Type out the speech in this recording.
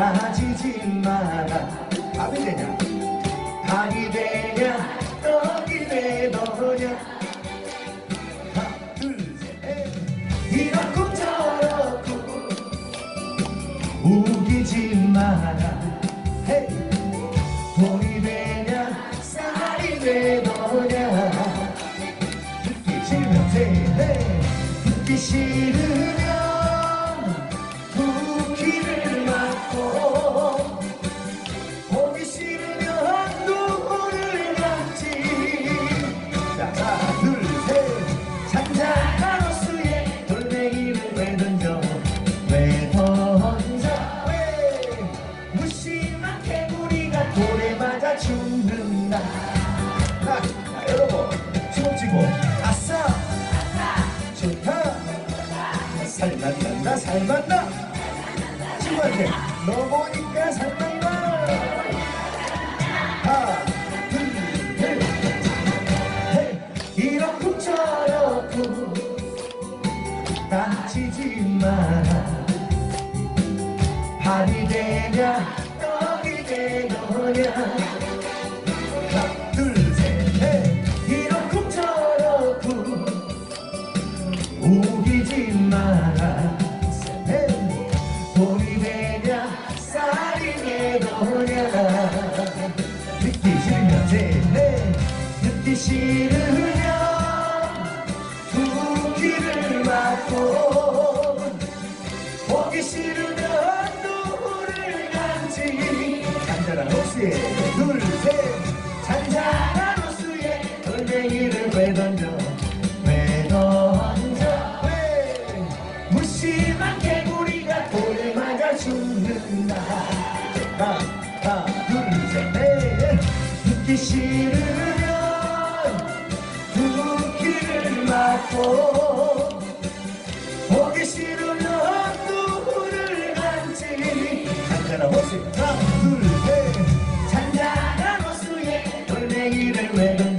다치지 마라. 밥이 되냐? 밥이 되냐? 떡이 되더냐? 하나 둘셋. 이렇고 저렇고 우기지 마라. 헤이. 돈이 되냐? 쌀이 되더냐? 듣기 싫으면 세네 듣기 싫으면 살맛나. 친구한테 너 보니까 살맛나. 하나 둘셋. 이렇고 저렇고 다치지 마라 발이 되냐 떡이 되느냐 되느냐 듣기 싫으면 셋넷 듣기 싫으면 두 귀를 막고 보기 싫으면 눈물을 감지. 잔잔한 호수에 둘셋. 잔잔한 호수에 돌멩이를 왜 던져. 왜 던져 왜? 무심한 개구리가 돌에 맞아 죽는다 하나 하나 둘셋 넷. 듣기 싫으면 두 귀를 막고 보기 싫으면 눈물을 감지. 잔잔한 호수 하나 둘셋. 잔잔한 호수에 돌멩이를 왜던